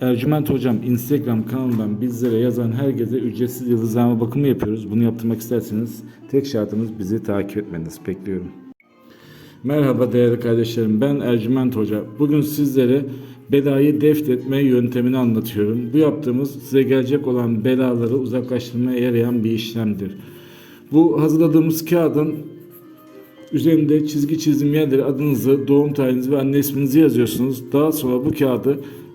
Ercüment Hocam Instagram kanalından bizlere yazan herkese ücretsiz yıldızlama bakımı yapıyoruz. Bunu yaptırmak isterseniz tek şartımız bizi takip etmeniz. Bekliyorum. Merhaba değerli kardeşlerim. Ben Ercüment Hoca. Bugün sizlere belayı defnetme yöntemini anlatıyorum. Bu yaptığımız size gelecek olan belaları uzaklaştırmaya yarayan bir işlemdir. Bu hazırladığımız kağıdın Üzerinde çizgi çizim yerlere adınızı, doğum tarihinizi ve anne isminizi yazıyorsunuz. Daha sonra bu kağıdı